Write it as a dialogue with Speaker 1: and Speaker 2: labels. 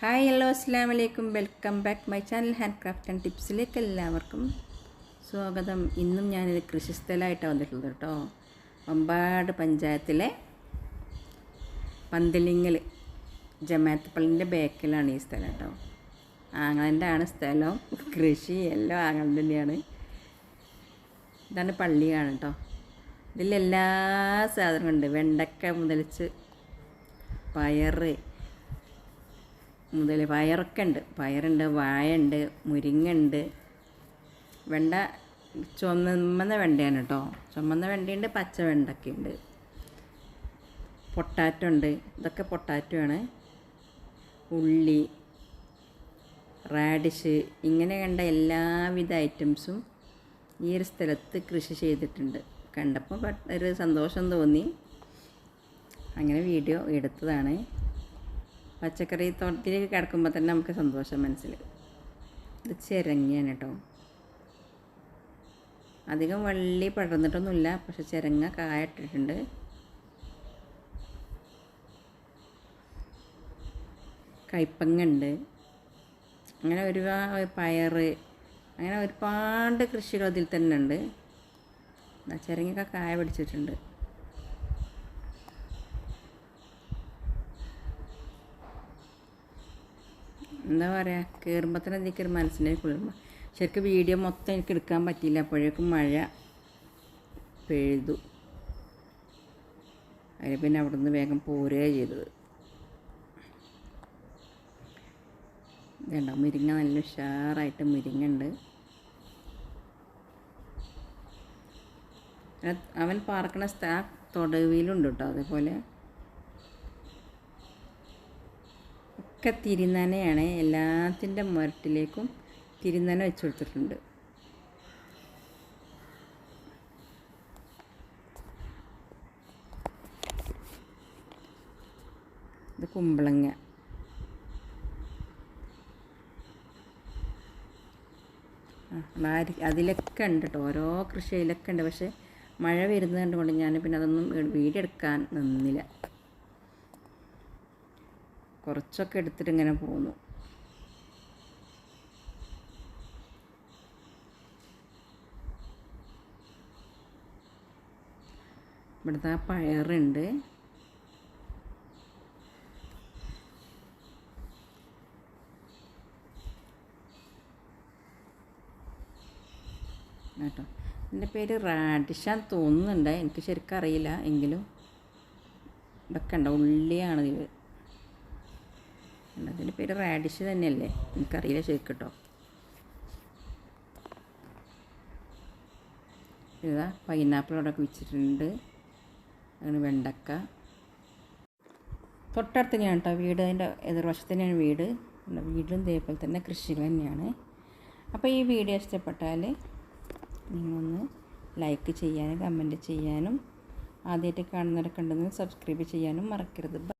Speaker 1: Hi hello അസ്സാം വലൈക്കും welcome back my channel handcraft and ടിപ്സിലേക്ക് എല്ലാവർക്കും സ്വാഗതം. ഇന്നും ഞാനൊരു കൃഷിസ്ഥലമായിട്ടാണ് വന്നിട്ടുള്ളത് കേട്ടോ. വമ്പാട് പഞ്ചായത്തിലെ പന്തലിങ്ങൽ ജമാത്തപ്പള്ളിന്റെ ബാക്കിലാണ് ഈ സ്ഥലം കേട്ടോ. ആങ്ങളന്റെ ആണ് സ്ഥലം. കൃഷി എല്ലാം ആങ്ങളൻ തന്നെയാണ്. ഇതാണ് പള്ളിയാണ് കേട്ടോ. ഇതിലെല്ലാ സാധനങ്ങളുണ്ട്. വെണ്ടക്ക മുതലിച്ച് പയറ് മുതൽ പയറൊക്കെ ഉണ്ട് പയറുണ്ട് വാഴയുണ്ട് മുരിങ്ങുണ്ട്. വെണ്ട ചുമന്ന വെണ്ടയാണ് കേട്ടോ ചുമന്ന വെണ്ടയുണ്ട് പച്ച വെണ്ടൊക്കെ ഉണ്ട് പൊട്ടാറ്റോ ഉണ്ട് ഇതൊക്കെ പൊട്ടാറ്റോ ആണ് ഉള്ളി റാഡിഷ് ഇങ്ങനെ കണ്ട എല്ലാവിധ ഐറ്റംസും ഈ ഒരു സ്ഥലത്ത് കൃഷി ചെയ്തിട്ടുണ്ട്. കണ്ടപ്പോൾ ഒരു സന്തോഷം തോന്നി. അങ്ങനെ വീഡിയോ എടുത്തതാണ്. പച്ചക്കറി തോട്ടത്തിലേക്ക് കിടക്കുമ്പോൾ തന്നെ നമുക്ക് സന്തോഷം മനസ്സിൽ. ഇത് ചിരങ്ങിയാണ് കേട്ടോ. അധികം വള്ളി പടർന്നിട്ടൊന്നുമില്ല പക്ഷെ ചിരങ്ങ കായ ഇട്ടിട്ടുണ്ട്. കയ്പങ്ങുണ്ട് അങ്ങനെ ഒരുപാട് പയറ് അങ്ങനെ ഒരുപാട് കൃഷികൾ അതിൽ തന്നെ ഉണ്ട് ചിരങ്ങയൊക്കെ കായ പിടിച്ചിട്ടുണ്ട്. എന്താ പറയുക കയറുമ്പോൾ തന്നെ എനിക്കൊരു മനസ്സിന്റെ കുളിർമ. ശരിക്കും വീഡിയോ മൊത്തം എനിക്ക് എടുക്കാൻ പറ്റിയില്ല. അപ്പോഴേക്കും മഴ പെഴുതു അതിൽ പിന്നെ അവിടെ നിന്ന് വേഗം പോരുകയാണ് ചെയ്തത്. വേണ്ട മുരിങ്ങ നല്ല ഉഷാറായിട്ട് മുരിങ്ങ ഉണ്ട് അവൻ പാർക്കണ സ്ഥ തൊടുവിയിലുണ്ട് കേട്ടോ അതേപോലെ ഒക്കെ തിരുനനയാണ് എല്ലാത്തിന്റെ മുരട്ടിലേക്കും തിരുനന വെച്ച് കൊടുത്തിട്ടുണ്ട്. ഇത് കുമ്പളങ്ങ. അതിലൊക്കെ ഉണ്ട് കേട്ടോ. ഓരോ കൃഷിയിലൊക്കെ ഉണ്ട്. പക്ഷേ മഴ വരുന്നത് കണ്ടുകൊണ്ട് ഞാൻ പിന്നെ അതൊന്നും വീഡിയോ എടുക്കാൻ നിന്നില്ല. കുറച്ചൊക്കെ എടുത്തിട്ട് ഇങ്ങനെ പോന്നു. ഇവിടുത്തെ പയറുണ്ട്. കേട്ടോ എന്റെ പേര് റാഡിഷാൻ തോന്നുന്നുണ്ട്. എനിക്ക് ശരിക്കും അറിയില്ല. എങ്കിലും ഇതൊക്കെ ഉണ്ടോ. ഉള്ളിയാണ് ഇത്. അതിന്റെ പേര് റാഡിഷ് തന്നെയല്ലേ? എനിക്കറിയില്ല ശരിക്കും കേട്ടോ ഇതാ പൈനാപ്പിൾ അവിടെ വെച്ചിട്ടുണ്ട്. അങ്ങനെ വെണ്ടക്ക. തൊട്ടടുത്ത് തന്നെയാണ് കേട്ടോ വീട്. അതിന്റെ എതിർവശത്ത് തന്നെയാണ് വീട് വീടും ഇതേപോലെ തന്നെ കൃഷികൾ തന്നെയാണ്. അപ്പോൾ ഈ വീഡിയോ ഇഷ്ടപ്പെട്ടാൽ നിങ്ങളൊന്ന് ലൈക്ക് ചെയ്യാനും കമന്റ് ചെയ്യാനും ആദ്യമായിട്ട് കാണുന്നവരൊക്കെ ഉണ്ടെന്ന് സബ്സ്ക്രൈബ് ചെയ്യാനും മറക്കരുത്.